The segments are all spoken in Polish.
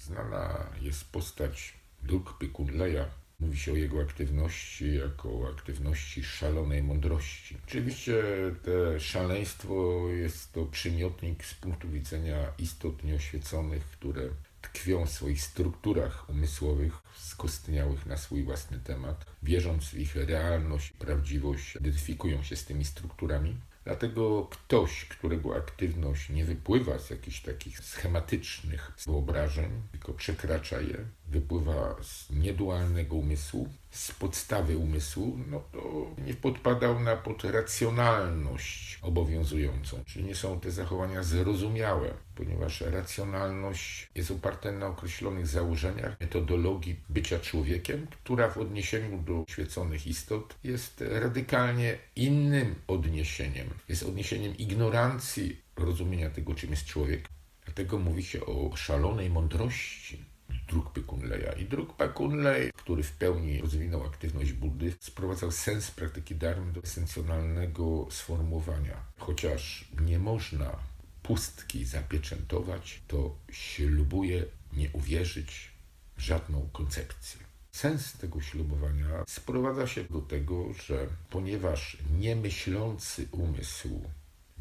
Znana jest postać Drukpy Kunleja. Mówi się o jego aktywności jako aktywności szalonej mądrości. Oczywiście te szaleństwo jest to przymiotnik z punktu widzenia istot nieoświeconych, które tkwią w swoich strukturach umysłowych, skostniałych na swój własny temat, wierząc w ich realność, prawdziwość, identyfikują się z tymi strukturami. Dlatego ktoś, którego aktywność nie wypływa z jakichś takich schematycznych wyobrażeń, tylko przekracza je, wypływa z niedualnego umysłu, z podstawy umysłu, no to nie podpadał na podracjonalność obowiązującą, czyli nie są te zachowania zrozumiałe, ponieważ racjonalność jest oparta na określonych założeniach metodologii bycia człowiekiem, która w odniesieniu do świeconych istot jest radykalnie innym odniesieniem. Jest odniesieniem ignorancji rozumienia tego, czym jest człowiek. Dlatego mówi się o szalonej mądrości Drukpy Kunleja. I Drukpa Kunlej, który w pełni rozwinął aktywność Buddy, sprowadzał sens praktyki dharmy do esencjonalnego sformułowania. Chociaż nie można pustki zapieczętować, to ślubuje nie uwierzyć w żadną koncepcję. Sens tego ślubowania sprowadza się do tego, że ponieważ niemyślący umysł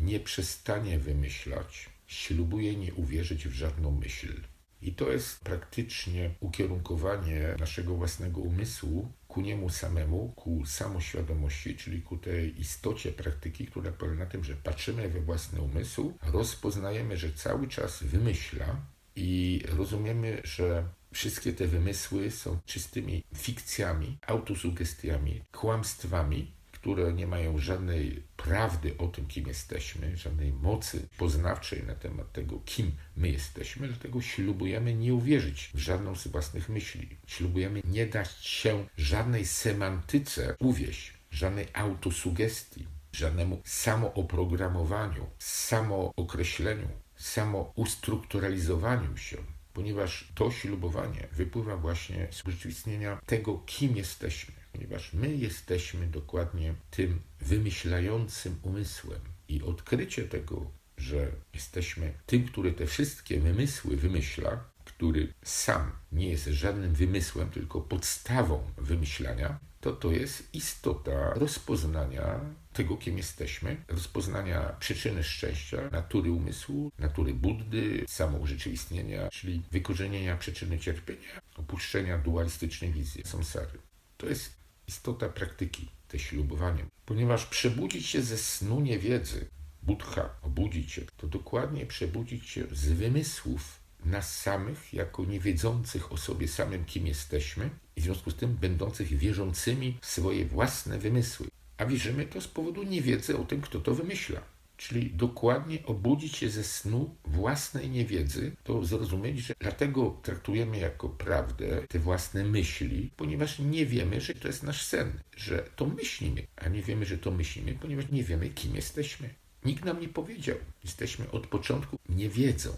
nie przestanie wymyślać, ślubuje nie uwierzyć w żadną myśl. I to jest praktycznie ukierunkowanie naszego własnego umysłu ku niemu samemu, ku samoświadomości, czyli ku tej istocie praktyki, która polega na tym, że patrzymy we własny umysł, rozpoznajemy, że cały czas wymyśla i rozumiemy, że wszystkie te wymysły są czystymi fikcjami, autosugestiami, kłamstwami, które nie mają żadnej prawdy o tym, kim jesteśmy, żadnej mocy poznawczej na temat tego, kim my jesteśmy, dlatego ślubujemy nie uwierzyć w żadną z własnych myśli. Ślubujemy nie dać się żadnej semantyce uwieść, żadnej autosugestii, żadnemu samooprogramowaniu, samookreśleniu, samoustrukturalizowaniu się ponieważ to ślubowanie wypływa właśnie z urzeczywistnienia tego, kim jesteśmy, ponieważ my jesteśmy dokładnie tym wymyślającym umysłem. I odkrycie tego, że jesteśmy tym, który te wszystkie wymysły wymyśla, który sam nie jest żadnym wymysłem, tylko podstawą wymyślania, to to jest istota rozpoznania tego, kim jesteśmy, rozpoznania przyczyny szczęścia, natury umysłu, natury Buddy, samourzeczywistnienia, czyli wykorzenienia przyczyny cierpienia, opuszczenia dualistycznej wizji samsary. To jest istota praktyki, te ślubowanie. Ponieważ przebudzić się ze snu niewiedzy, Buddha, obudzić się, to dokładnie przebudzić się z wymysłów nas samych, jako niewiedzących o sobie samym, kim jesteśmy, i w związku z tym będących wierzącymi w swoje własne wymysły. A wierzymy to z powodu niewiedzy o tym, kto to wymyśla. Czyli dokładnie obudzić się ze snu własnej niewiedzy, to zrozumieć, że dlatego traktujemy jako prawdę te własne myśli, ponieważ nie wiemy, że to jest nasz sen, że to myślimy, a nie wiemy, że to myślimy, ponieważ nie wiemy, kim jesteśmy. Nikt nam nie powiedział. Jesteśmy od początku niewiedzą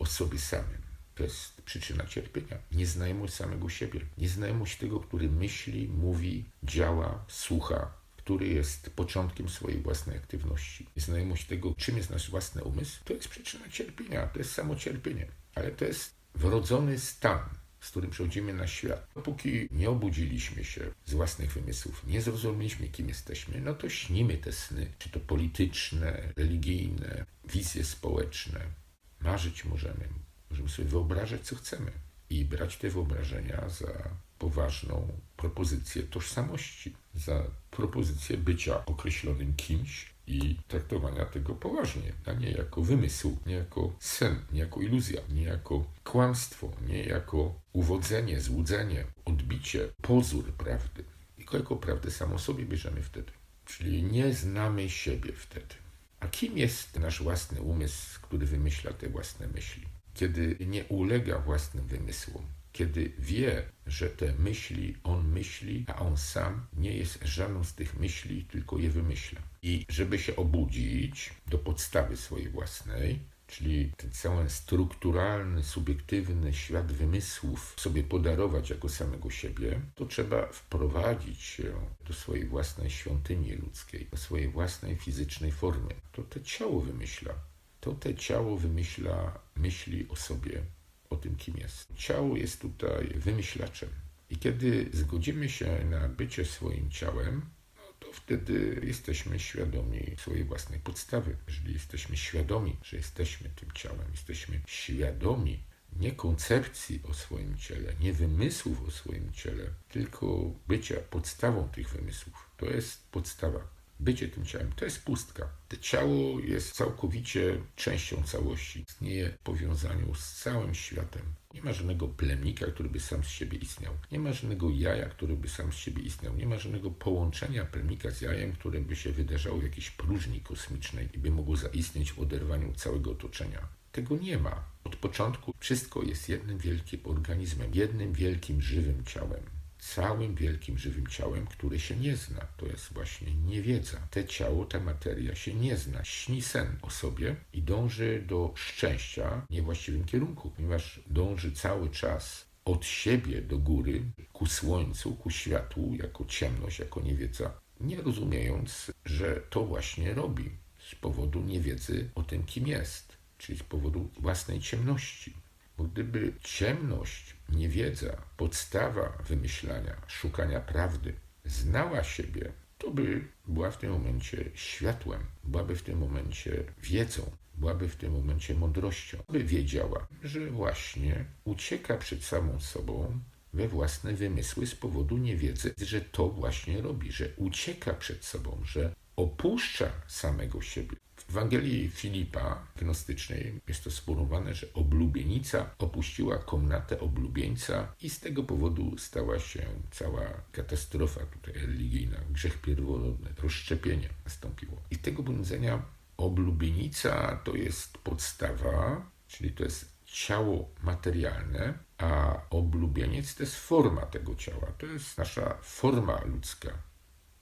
o sobie samym. To jest przyczyna cierpienia. Nieznajomość samego siebie. Nieznajomość tego, który myśli, mówi, działa, słucha, który jest początkiem swojej własnej aktywności. Znajomość tego, czym jest nasz własny umysł, to jest przyczyna cierpienia, to jest samo cierpienie. Ale to jest wrodzony stan, z którym przychodzimy na świat. Dopóki nie obudziliśmy się z własnych wymysłów, nie zrozumieliśmy, kim jesteśmy, no to śnimy te sny, czy to polityczne, religijne, wizje społeczne. Marzyć możemy, możemy sobie wyobrażać, co chcemy i brać te wyobrażenia za poważną propozycję tożsamości, za propozycję bycia określonym kimś i traktowania tego poważnie, a nie jako wymysł, nie jako sen, nie jako iluzja, nie jako kłamstwo, nie jako uwodzenie, złudzenie, odbicie, pozór prawdy. Tylko jako prawdę samą sobie bierzemy wtedy. Czyli nie znamy siebie wtedy. A kim jest nasz własny umysł, który wymyśla te własne myśli? Kiedy nie ulega własnym wymysłom, kiedy wie, że te myśli on myśli, a on sam nie jest żadną z tych myśli, tylko je wymyśla. I żeby się obudzić do podstawy swojej własnej, czyli ten cały strukturalny, subiektywny świat wymysłów sobie podarować jako samego siebie, to trzeba wprowadzić się do swojej własnej świątyni ludzkiej, do swojej własnej fizycznej formy. To te ciało wymyśla. To te ciało wymyśla myśli o sobie, o tym, kim jest. Ciało jest tutaj wymyślaczem. I kiedy zgodzimy się na bycie swoim ciałem, to wtedy jesteśmy świadomi swojej własnej podstawy. Jeżeli jesteśmy świadomi, że jesteśmy tym ciałem, jesteśmy świadomi nie koncepcji o swoim ciele, nie wymysłów o swoim ciele, tylko bycia podstawą tych wymysłów. To jest podstawa. Bycie tym ciałem to jest pustka. To ciało jest całkowicie częścią całości. Istnieje w powiązaniu z całym światem. Nie ma żadnego plemnika, który by sam z siebie istniał. Nie ma żadnego jaja, który by sam z siebie istniał. Nie ma żadnego połączenia plemnika z jajem, które by się wydarzało w jakiejś próżni kosmicznej i by mogło zaistnieć w oderwaniu całego otoczenia. Tego nie ma. Od początku wszystko jest jednym wielkim organizmem, jednym wielkim żywym ciałem. Całym wielkim żywym ciałem, które się nie zna. To jest właśnie niewiedza. Te ciało, ta materia się nie zna. Śni sen o sobie i dąży do szczęścia w niewłaściwym kierunku, ponieważ dąży cały czas od siebie do góry, ku słońcu, ku światłu, jako ciemność, jako niewiedza, nie rozumiejąc, że to właśnie robi z powodu niewiedzy o tym, kim jest czyli z powodu własnej ciemności. Bo gdyby ciemność, niewiedza, podstawa wymyślania, szukania prawdy znała siebie, to by była w tym momencie światłem, byłaby w tym momencie wiedzą, byłaby w tym momencie mądrością, by wiedziała, że właśnie ucieka przed samą sobą we własne wymysły z powodu niewiedzy, że to właśnie robi, że ucieka przed sobą, że opuszcza samego siebie. W Ewangelii Filipa gnostycznej jest to sformułowane, że oblubienica opuściła komnatę oblubieńca i z tego powodu stała się cała katastrofa tutaj religijna, grzech pierworodny, rozszczepienie nastąpiło. I z tego budzenia oblubienica to jest podstawa, czyli to jest ciało materialne, a oblubieniec to jest forma tego ciała, to jest nasza forma ludzka,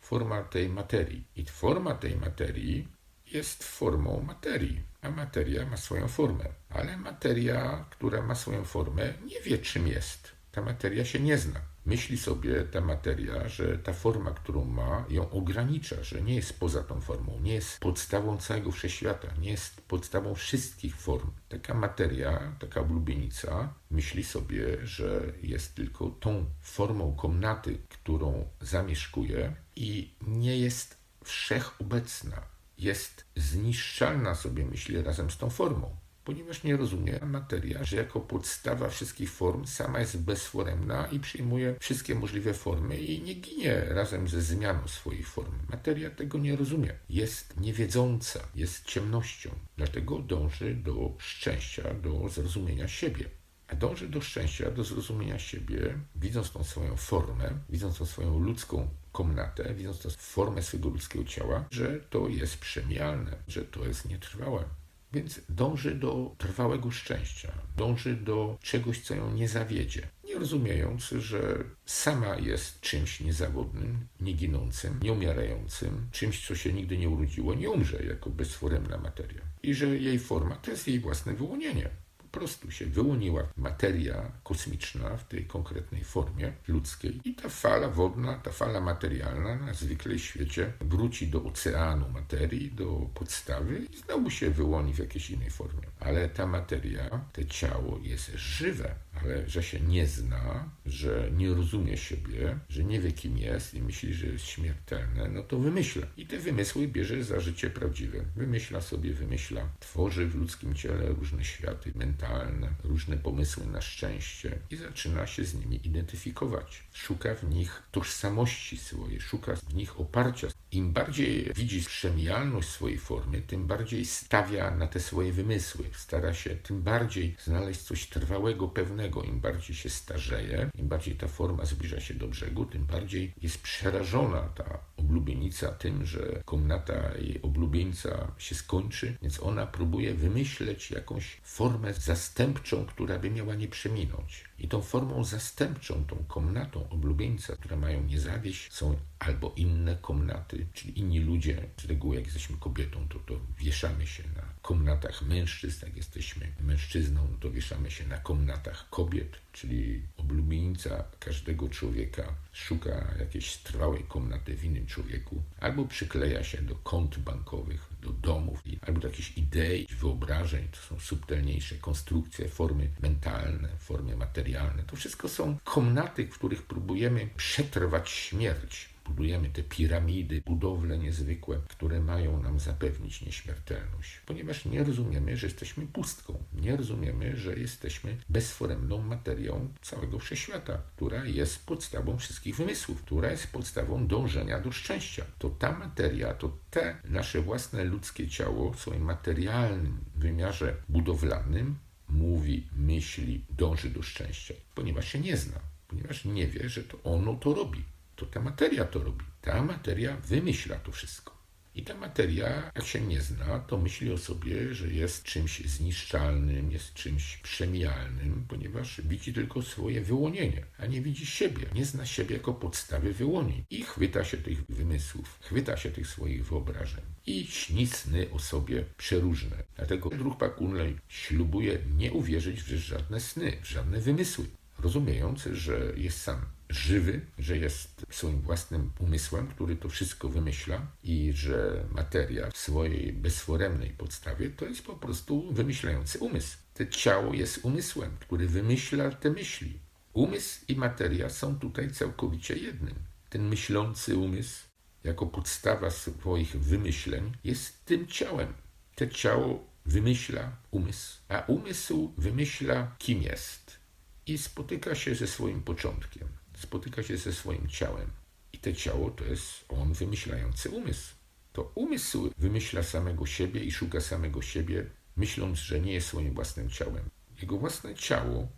forma tej materii. I forma tej materii jest formą materii, a materia ma swoją formę. Ale materia, która ma swoją formę, nie wie czym jest. Ta materia się nie zna. Myśli sobie ta materia, że ta forma, którą ma, ją ogranicza, że nie jest poza tą formą, nie jest podstawą całego wszechświata, nie jest podstawą wszystkich form. Taka materia, taka oblubienica myśli sobie, że jest tylko tą formą komnaty, którą zamieszkuje i nie jest wszechobecna jest zniszczalna sobie, myśli, razem z tą formą, ponieważ nie rozumie materia, że jako podstawa wszystkich form sama jest bezforemna i przyjmuje wszystkie możliwe formy i nie ginie razem ze zmianą swoich form. Materia tego nie rozumie. Jest niewiedząca, jest ciemnością, dlatego dąży do szczęścia, do zrozumienia siebie. A dąży do szczęścia, do zrozumienia siebie, widząc tą swoją formę, widząc tą swoją ludzką komnatę, widząc to formę swojego ludzkiego ciała, że to jest przemijalne, że to jest nietrwałe. Więc dąży do trwałego szczęścia, dąży do czegoś, co ją nie zawiedzie. Nie rozumiejąc, że sama jest czymś niezawodnym, nieginącym, nieumierającym, czymś, co się nigdy nie urodziło, nie umrze jako bezforemna materia. I że jej forma to jest jej własne wyłonienie prostu się wyłoniła materia kosmiczna w tej konkretnej formie ludzkiej i ta fala wodna, ta fala materialna na zwykle świecie wróci do oceanu materii, do podstawy i znowu się wyłoni w jakiejś innej formie. Ale ta materia, to ciało jest żywe, ale że się nie zna, że nie rozumie siebie, że nie wie kim jest i myśli, że jest śmiertelne, no to wymyśla. I te wymysły bierze za życie prawdziwe. Wymyśla sobie, wymyśla, tworzy w ludzkim ciele różne światy mentalne, różne pomysły na szczęście i zaczyna się z nimi identyfikować. Szuka w nich tożsamości swojej, szuka w nich oparcia. Im bardziej widzi przemijalność swojej formy, tym bardziej stawia na te swoje wymysły. Stara się tym bardziej znaleźć coś trwałego, pewnego. Im bardziej się starzeje, im bardziej ta forma zbliża się do brzegu, tym bardziej jest przerażona ta oblubienica tym, że komnata jej oblubieńca się skończy, więc ona próbuje wymyśleć jakąś formę zastępczą, która by miała nie przeminąć. I tą formą zastępczą, tą komnatą oblubieńca, które mają nie zawieść, są albo inne komnaty, czyli inni ludzie. Z reguły, jak jesteśmy kobietą, to, to wieszamy się na komnatach mężczyzn. Jak jesteśmy mężczyzną, to wieszamy się na komnatach kobiet czyli oblubienica każdego człowieka szuka jakiejś trwałej komnaty w innym człowieku, albo przykleja się do kont bankowych, do domów, albo do jakichś idei, wyobrażeń, to są subtelniejsze konstrukcje, formy mentalne, formy materialne. To wszystko są komnaty, w których próbujemy przetrwać śmierć budujemy te piramidy, budowle niezwykłe, które mają nam zapewnić nieśmiertelność, ponieważ nie rozumiemy, że jesteśmy pustką, nie rozumiemy, że jesteśmy bezforemną materią całego wszechświata, która jest podstawą wszystkich wymysłów, która jest podstawą dążenia do szczęścia. To ta materia, to te nasze własne ludzkie ciało w swoim materialnym wymiarze budowlanym mówi, myśli, dąży do szczęścia, ponieważ się nie zna, ponieważ nie wie, że to ono to robi to ta materia to robi. Ta materia wymyśla to wszystko. I ta materia, jak się nie zna, to myśli o sobie, że jest czymś zniszczalnym, jest czymś przemijalnym, ponieważ widzi tylko swoje wyłonienie, a nie widzi siebie. Nie zna siebie jako podstawy wyłonień. I chwyta się tych wymysłów, chwyta się tych swoich wyobrażeń. I śni sny o sobie przeróżne. Dlatego Druchpa Kunlej ślubuje nie uwierzyć w żadne sny, w żadne wymysły, rozumiejąc, że jest sam żywy, że jest swoim własnym umysłem, który to wszystko wymyśla i że materia w swojej bezforemnej podstawie to jest po prostu wymyślający umysł. To ciało jest umysłem, który wymyśla te myśli. Umysł i materia są tutaj całkowicie jednym. Ten myślący umysł, jako podstawa swoich wymyśleń, jest tym ciałem. To ciało wymyśla umysł, a umysł wymyśla, kim jest i spotyka się ze swoim początkiem spotyka się ze swoim ciałem. I to ciało to jest on wymyślający umysł. To umysł wymyśla samego siebie i szuka samego siebie, myśląc, że nie jest swoim własnym ciałem. Jego własne ciało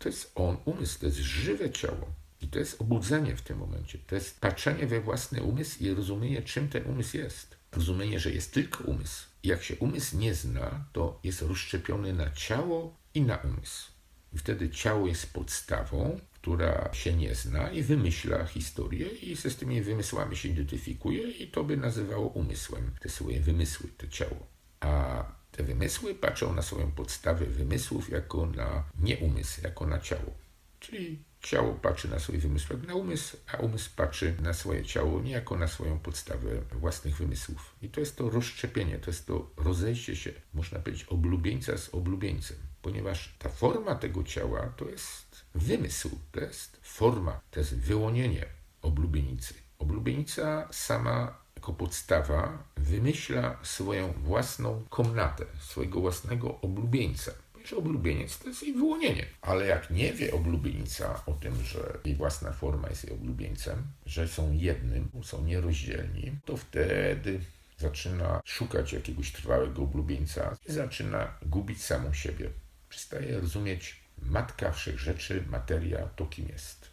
to jest on, umysł, to jest żywe ciało. I to jest obudzenie w tym momencie. To jest patrzenie we własny umysł i rozumienie, czym ten umysł jest. Rozumienie, że jest tylko umysł. I jak się umysł nie zna, to jest rozszczepiony na ciało i na umysł. I wtedy ciało jest podstawą, która się nie zna i wymyśla historię i ze z tymi wymysłami się identyfikuje i to by nazywało umysłem te swoje wymysły, to ciało. A te wymysły patrzą na swoją podstawę wymysłów jako na nie umysł, jako na ciało. Czyli ciało patrzy na swój wymysł jak na umysł, a umysł patrzy na swoje ciało nie jako na swoją podstawę własnych wymysłów. I to jest to rozszczepienie, to jest to rozejście się, można powiedzieć, oblubieńca z oblubieńcem, ponieważ ta forma tego ciała to jest wymysł, to jest forma, to jest wyłonienie oblubienicy. Oblubienica sama jako podstawa wymyśla swoją własną komnatę, swojego własnego oblubieńca. Że oblubieniec to jest jej wyłonienie. Ale jak nie wie oblubienica o tym, że jej własna forma jest jej oblubieńcem, że są jednym, są nierozdzielni, to wtedy zaczyna szukać jakiegoś trwałego oblubieńca i zaczyna gubić samą siebie. Przestaje rozumieć matka wszech rzeczy, materia, to kim jest.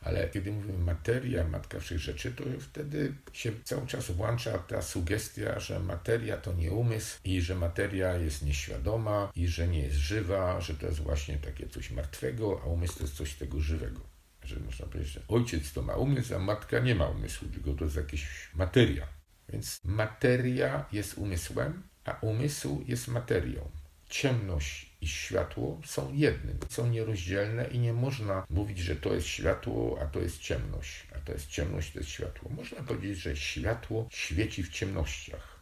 Ale kiedy mówimy materia, matka wszech rzeczy, to wtedy się cały czas włącza ta sugestia, że materia to nie umysł i że materia jest nieświadoma i że nie jest żywa, że to jest właśnie takie coś martwego, a umysł to jest coś tego żywego. Że można powiedzieć, że ojciec to ma umysł, a matka nie ma umysłu, tylko to jest jakaś materia. Więc materia jest umysłem, a umysł jest materią. Ciemność i światło są jednym, są nierozdzielne i nie można mówić, że to jest światło, a to jest ciemność, a to jest ciemność, to jest światło. Można powiedzieć, że światło świeci w ciemnościach.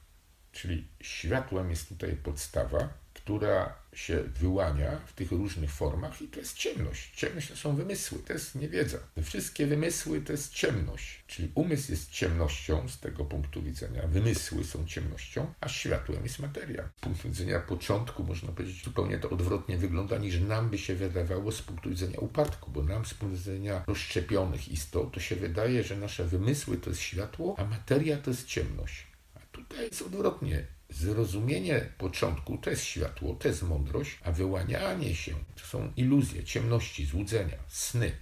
Czyli światłem jest tutaj podstawa, która się wyłania w tych różnych formach i to jest ciemność. Ciemność to są wymysły, to jest niewiedza. Te wszystkie wymysły to jest ciemność. Czyli umysł jest ciemnością z tego punktu widzenia, wymysły są ciemnością, a światłem jest materia. Z punktu widzenia początku można powiedzieć zupełnie to odwrotnie wygląda niż nam by się wydawało z punktu widzenia upadku, bo nam z punktu widzenia rozszczepionych istot to się wydaje, że nasze wymysły to jest światło, a materia to jest ciemność. A tutaj jest odwrotnie Zrozumienie początku to jest światło, to jest mądrość, a wyłanianie się to są iluzje, ciemności, złudzenia, sny.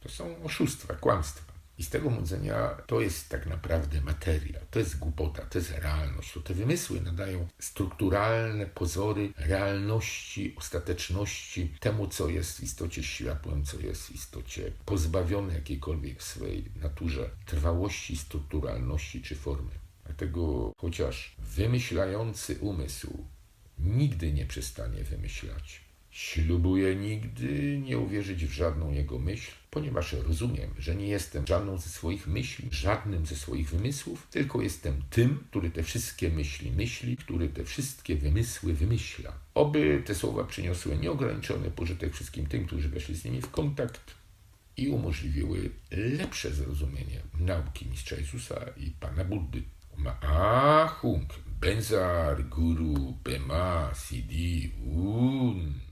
To są oszustwa, kłamstwa. I z tego mówienia to jest tak naprawdę materia, to jest głupota, to jest realność. To te wymysły nadają strukturalne pozory realności, ostateczności temu, co jest w istocie światłem, co jest w istocie pozbawione jakiejkolwiek w swojej naturze trwałości, strukturalności czy formy. Dlatego chociaż wymyślający umysł nigdy nie przestanie wymyślać, Ślubuję nigdy nie uwierzyć w żadną jego myśl, ponieważ rozumiem, że nie jestem żadną ze swoich myśli, żadnym ze swoich wymysłów, tylko jestem tym, który te wszystkie myśli myśli, który te wszystkie wymysły wymyśla. Oby te słowa przyniosły nieograniczony pożytek wszystkim tym, którzy weszli z nimi w kontakt i umożliwiły lepsze zrozumienie nauki mistrza Jezusa i Pana Buddy. Maahung, Benzar, Guru, Bema, Sidi, Uuu.